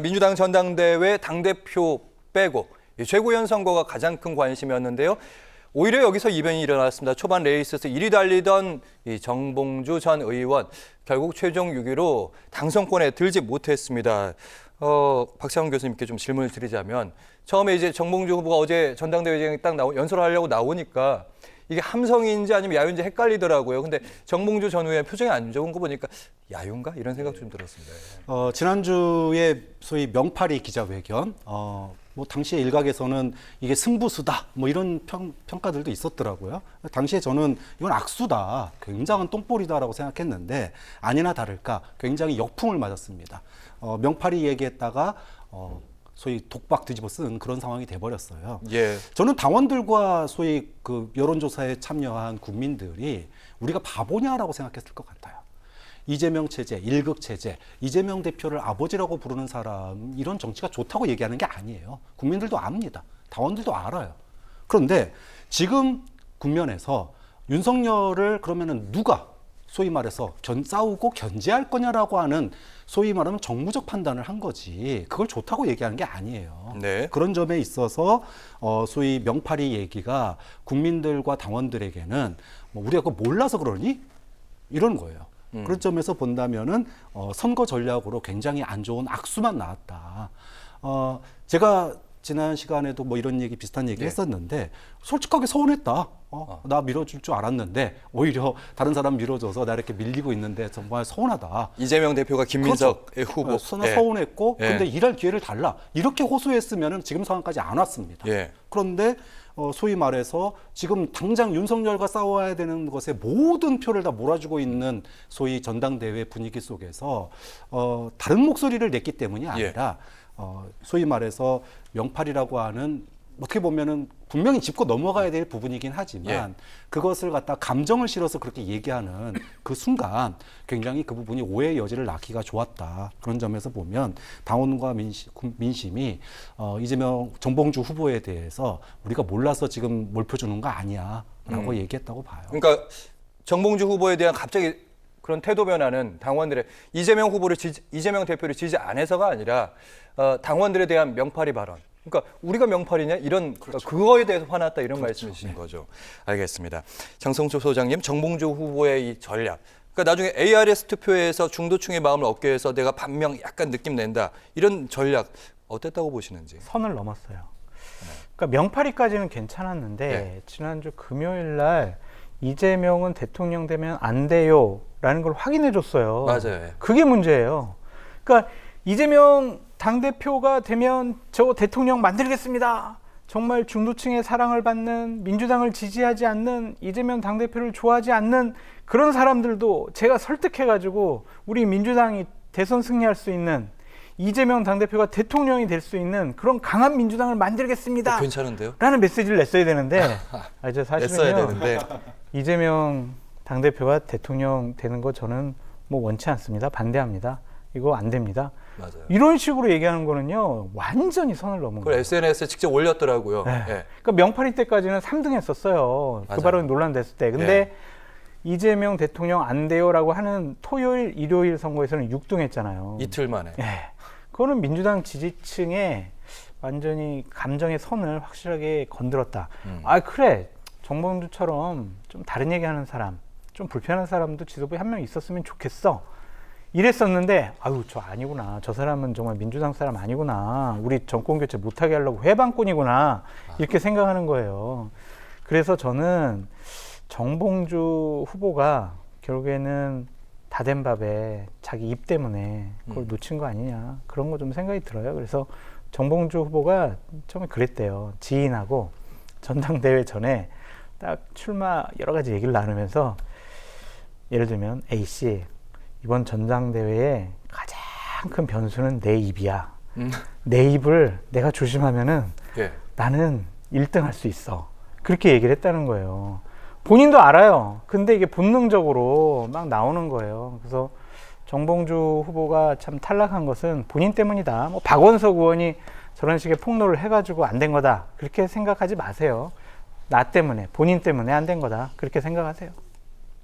민주당 전당대회 당대표 빼고 이 최고위원 선거가 가장 큰 관심이었는데요. 오히려 여기서 이변이 일어났습니다. 초반 레이스에서 1위 달리던 이 정봉주 전 의원 결국 최종 6위로 당선권에 들지 못했습니다. 어, 박창훈 교수님께 좀 질문을 드리자면 처음에 이제 정봉주 후보가 어제 전당대회에 딱 나오, 연설하려고 나오니까 이게 함성인지 아니면 야유인지 헷갈리더라고요. 근데 정봉주 전 의원 표정이 안 좋은 거 보니까 야유인가 이런 생각도 좀 들었습니다. 어, 지난주에 소위 명파리 기자회견, 어, 뭐 당시에 일각에서는 이게 승부수다, 뭐 이런 평, 평가들도 있었더라고요. 당시에 저는 이건 악수다, 굉장한 똥볼이다라고 생각했는데 아니나 다를까 굉장히 역풍을 맞았습니다. 어, 명파리 얘기했다가 어, 소위 독박 뒤집어 쓴 그런 상황이 돼버렸어요. 예. 저는 당원들과 소위 그 여론조사에 참여한 국민들이 우리가 바보냐라고 생각했을 것 같아요. 이재명 체제, 일극 체제, 이재명 대표를 아버지라고 부르는 사람 이런 정치가 좋다고 얘기하는 게 아니에요. 국민들도 압니다. 당원들도 알아요. 그런데 지금 국면에서 윤석열을 그러면은 누가 소위 말해서 견 싸우고 견제할 거냐라고 하는 소위 말하면 정무적 판단을 한 거지 그걸 좋다고 얘기하는 게 아니에요. 네. 그런 점에 있어서 어 소위 명파리 얘기가 국민들과 당원들에게는 뭐 우리가 그거 몰라서 그러니 이런 거예요. 그런 점에서 본다면은 어 선거 전략으로 굉장히 안 좋은 악수만 나왔다. 어 제가 지난 시간에도 뭐 이런 얘기 비슷한 얘기 네. 했었는데 솔직하게 서운했다. 어, 나 밀어줄 줄 알았는데 오히려 다른 사람 밀어줘서 나 이렇게 밀리고 있는데 정말 서운하다. 이재명 대표가 김민석의 후보. 어, 서너 예. 서운했고 예. 근데 일할 기회를 달라 이렇게 호소했으면 지금 상황까지 안 왔습니다. 예. 그런데 어, 소위 말해서 지금 당장 윤석열과 싸워야 되는 것에 모든 표를 다 몰아주고 있는 소위 전당대회 분위기 속에서 어, 다른 목소리를 냈기 때문이 예. 아니라 어, 소위 말해서 명팔이라고 하는 어떻게 보면은 분명히 짚고 넘어가야 될 부분이긴 하지만 예. 그것을 갖다 감정을 실어서 그렇게 얘기하는 그 순간 굉장히 그 부분이 오해의 여지를 낳기가 좋았다. 그런 점에서 보면 당원과 민심, 민심이 어, 이재명 정봉주 후보에 대해서 우리가 몰라서 지금 몰표 주는 거 아니야라고 얘기했다고 봐요. 그러니까 정봉주 후보에 대한 갑자기 그런 태도 변화는 당원들의 이재명 후보를 지지, 이재명 대표를 지지 안 해서가 아니라 어, 당원들에 대한 명팔이 발언. 그러니까 우리가 명팔이냐 이런 그거에 대해서 화났다 이런 말씀이신 거죠. 알겠습니다. 장성초 소장님, 정봉주 후보의 이 전략. 그러니까 나중에 ARS 투표에서 중도층의 마음을 얻기 위해서 내가 반명 약간 느낌 낸다 이런 전략 어땠다고 보시는지. 선을 넘었어요. 그러니까 명파리까지는 괜찮았는데 네. 지난주 금요일 날 이재명은 대통령 되면 안 돼요라는 걸 확인해 줬어요. 맞아요. 예. 그게 문제예요. 그러니까 이재명 당 대표가 되면 저 대통령 만들겠습니다. 정말 중도층의 사랑을 받는 민주당을 지지하지 않는 이재명 당 대표를 좋아하지 않는 그런 사람들도 제가 설득해 가지고 우리 민주당이 대선 승리할 수 있는 이재명 당 대표가 대통령이 될 수 있는 그런 강한 민주당을 만들겠습니다. 어, 괜찮은데요? 라는 메시지를 냈어야 되는데 아, 저 냈어야 사실은요. 되는데. 이재명 당대표가 대통령 되는 거 저는 뭐 원치 않습니다. 반대합니다. 이거 안 됩니다. 맞아요. 이런 식으로 얘기하는 거는요. 완전히 선을 넘은 그걸 거예요. SNS에 직접 올렸더라고요. 네. 예. 그러니까 명팔이 때까지는 3등 했었어요. 맞아요. 그 발언 논란됐을 때. 근데 예. 이재명 대통령 안 돼요라고 하는 토요일, 일요일 선거에서는 6등 했잖아요. 이틀 만에. 예. 그거는 민주당 지지층의 완전히 감정의 선을 확실하게 건드렸다. 음. 아 그래 정봉주처럼 좀 다른 얘기하는 사람, 좀 불편한 사람도 지도부에 한 명 있었으면 좋겠어. 이랬었는데 아유 저 아니구나. 저 사람은 정말 민주당 사람 아니구나. 우리 정권 교체 못하게 하려고 회방꾼이구나. 이렇게 생각하는 거예요. 그래서 저는 정봉주 후보가 결국에는 다 된 밥에 자기 입 때문에 그걸 음. 놓친 거 아니냐 그런 거 좀 생각이 들어요. 그래서 정봉주 후보가 처음에 그랬대요. 지인하고 전당대회 전에 딱 출마 여러 가지 얘기를 나누면서 예를 들면 A 씨 이번 전당대회에 가장 큰 변수는 내 입이야. 음. 내 입을 내가 조심하면은 예. 나는 1등 할 수 있어. 그렇게 얘기를 했다는 거예요. 본인도 알아요. 근데 이게 본능적으로 막 나오는 거예요. 그래서 정봉주 후보가 참 탈락한 것은 본인 때문이다. 뭐 박원석 의원이 저런 식의 폭로를 해가지고 안 된 거다. 그렇게 생각하지 마세요. 나 때문에, 본인 때문에 안 된 거다. 그렇게 생각하세요.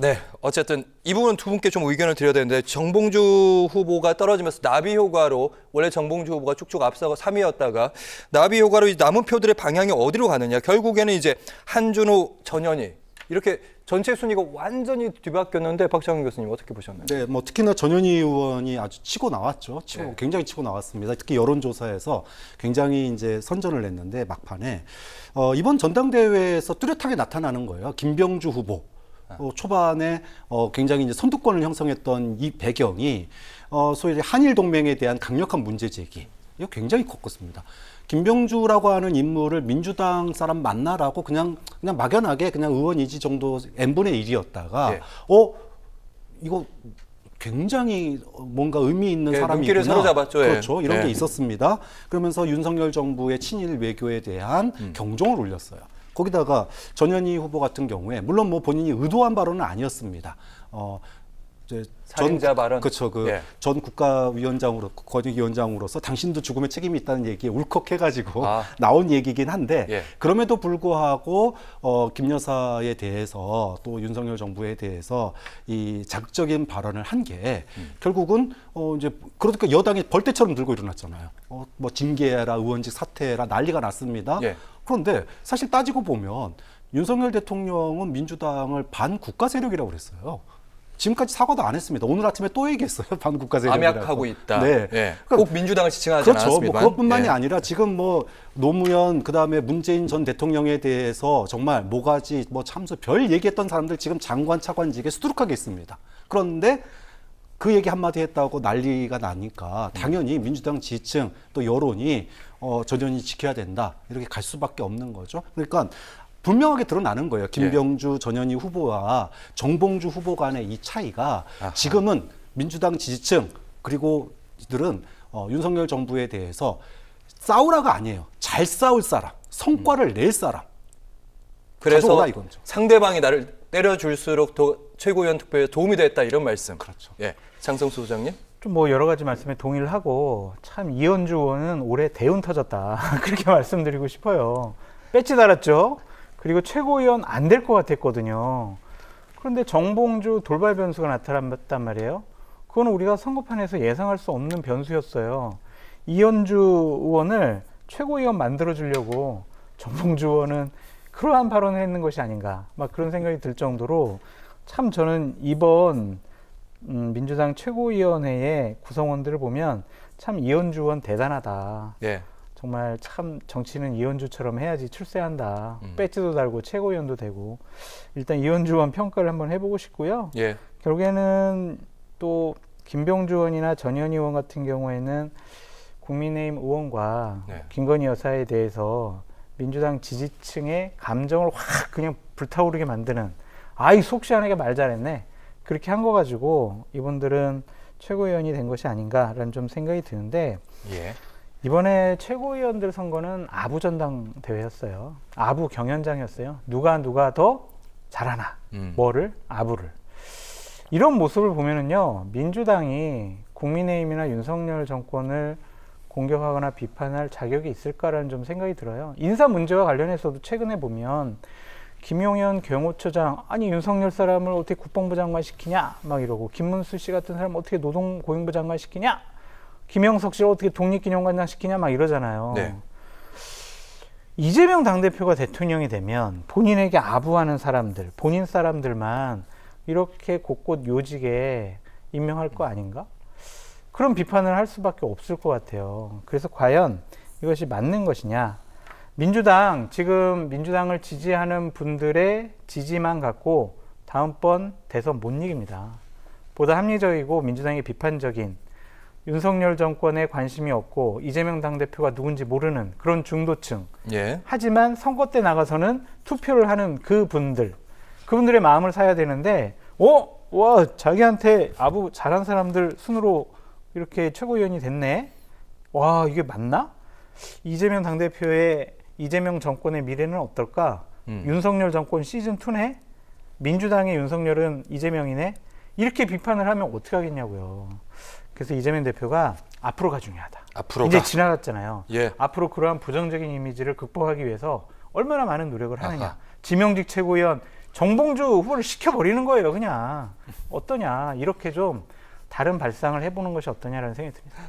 네, 어쨌든 이 부분 두 분께 좀 의견을 드려야 되는데 정봉주 후보가 떨어지면서 나비 효과로 원래 정봉주 후보가 쭉쭉 앞서가 3위였다가 나비 효과로 이 남은 표들의 방향이 어디로 가느냐 결국에는 이제 한준호 전현희 이렇게 전체 순위가 완전히 뒤바뀌었는데 박창훈 교수님 어떻게 보셨나요? 네, 뭐 특히나 전현희 의원이 아주 치고 나왔죠. 치고 네. 굉장히 치고 나왔습니다. 특히 여론조사에서 굉장히 이제 선전을 했는데 막판에 어, 이번 전당대회에서 뚜렷하게 나타나는 거예요. 김병주 후보. 어, 초반에 어, 굉장히 이제 선두권을 형성했던 이 배경이 어, 소위 한일 동맹에 대한 강력한 문제 제기. 이거 굉장히 컸습니다. 김병주라고 하는 인물을 민주당 사람 만나라고 그냥 그냥 막연하게 그냥 의원 이지 정도 n분의 1이었다가 예. 어 이거 굉장히 뭔가 의미 있는 예, 사람이구나. 눈길을 사로잡았죠, 예. 그렇죠. 이런 예. 게 있었습니다. 그러면서 윤석열 정부의 친일 외교에 대한 음. 경종을 울렸어요. 거기다가 전현희 후보 같은 경우에 물론 뭐 본인이 의도한 발언은 아니었습니다. 어 살인자 발언. 그렇죠. 그 예. 전 국가위원장으로 권익위원장으로서 당신도 죽음에 책임이 있다는 얘기에 울컥해가지고 아. 나온 얘기긴 한데 예. 그럼에도 불구하고 어, 김 여사에 대해서 또 윤석열 정부에 대해서 이 자극적인 발언을 한게 음. 결국은 어, 이제 그러니까 여당이 벌떼처럼 들고 일어났잖아요. 어, 뭐 징계해라 의원직 사퇴해라 난리가 났습니다. 예. 그런데 사실 따지고 보면 윤석열 대통령은 민주당을 반국가 세력이라고 그랬어요. 지금까지 사과도 안 했습니다. 오늘 아침에 또 얘기했어요. 반국가 세력이라고. 암약하고 있다. 네. 예. 그러니까 꼭 민주당을 지칭하지 그렇죠. 않았습니다. 뭐 그것뿐만이 예. 아니라 지금 뭐 노무현 그다음에 문재인 전 대통령에 대해서 정말 모가지 뭐 참수 별 얘기했던 사람들 지금 장관 차관직에 수두룩하게 있습니다. 그런데 그 얘기 한마디 했다고 난리가 나니까 당연히 민주당 지지층 또 여론이 어, 전현희 지켜야 된다 이렇게 갈 수밖에 없는 거죠. 그러니까 분명하게 드러나는 거예요. 김병주 전현희 후보와 정봉주 후보 간의 이 차이가 아하. 지금은 민주당 지지층 그리고 이들은 어, 윤석열 정부에 대해서 싸우라가 아니에요. 잘 싸울 사람, 성과를 낼 사람. 그래서. 상대방이 나를 때려줄수록 더 최고위원 투표에 도움이 됐다 이런 말씀. 그렇죠. 예, 장성수 소장님. 좀 뭐 여러 가지 말씀에 동의를 하고 참 이현주 의원은 올해 대운 터졌다 그렇게 말씀드리고 싶어요. 배지 달았죠. 그리고 최고위원 안 될 것 같았거든요. 그런데 정봉주 돌발 변수가 나타났단 말이에요. 그건 우리가 선거판에서 예상할 수 없는 변수였어요. 이현주 의원을 최고위원 만들어 주려고 정봉주 의원은 그러한 발언을 했는 것이 아닌가 막 그런 생각이 들 정도로 참 저는 이번 음, 민주당 최고위원회의 구성원들을 보면 참 이현주 의원 대단하다. 예. 정말 참 정치는 이현주처럼 해야지 출세한다. 음. 배지도 달고 최고위원도 되고 일단 이현주 의원 평가를 한번 해보고 싶고요. 예. 결국에는 또 김병주 의원이나 전현희 의원 같은 경우에는 국민의힘 의원과 네. 김건희 여사에 대해서 민주당 지지층의 감정을 확 그냥 불타오르게 만드는 아이 속 시원하게 말 잘했네 그렇게 한 거 가지고 이분들은 최고위원이 된 것이 아닌가라는 좀 생각이 드는데 예. 이번에 최고위원들 선거는 아부 전당 대회였어요. 아부 경연장이었어요. 누가 누가 더 잘하나 음. 뭐를 아부를 이런 모습을 보면은요 민주당이 국민의힘이나 윤석열 정권을 공격하거나 비판할 자격이 있을까라는 좀 생각이 들어요. 인사 문제와 관련해서도 최근에 보면 김용현 경호처장 아니 윤석열 사람을 어떻게 국방부 장관 시키냐 막 이러고 김문수 씨 같은 사람 어떻게 노동고용부 장관 시키냐 김영석 씨를 어떻게 독립기념관장 시키냐 막 이러잖아요. 네. 이재명 당대표가 대통령이 되면 본인에게 아부하는 사람들, 본인 사람들만 이렇게 곳곳 요직에 임명할 거 아닌가? 그런 비판을 할 수밖에 없을 것 같아요. 그래서 과연 이것이 맞는 것이냐? 민주당, 지금 민주당을 지지하는 분들의 지지만 갖고 다음번 대선 못 이깁니다. 보다 합리적이고 민주당이 비판적인 윤석열 정권에 관심이 없고 이재명 당대표가 누군지 모르는 그런 중도층. 예. 하지만 선거 때 나가서는 투표를 하는 그 분들, 그분들의 마음을 사야 되는데, 어, 와, 자기한테 아부 잘한 사람들 순으로 이렇게 최고위원이 됐네. 와, 이게 맞나? 이재명 당대표의 이재명 정권의 미래는 어떨까? 음. 윤석열 정권 시즌 2네? 민주당의 윤석열은 이재명이네? 이렇게 비판을 하면 어떻게 하겠냐고요. 그래서 이재명 대표가 앞으로가 중요하다. 앞으로가. 이제 지나갔잖아요. 예. 앞으로 그러한 부정적인 이미지를 극복하기 위해서 얼마나 많은 노력을 하느냐. 아하. 지명직 최고위원 정봉주 후보를 시켜버리는 거예요, 그냥. 어떠냐. 이렇게 좀 다른 발상을 해보는 것이 어떠냐라는 생각이 듭니다.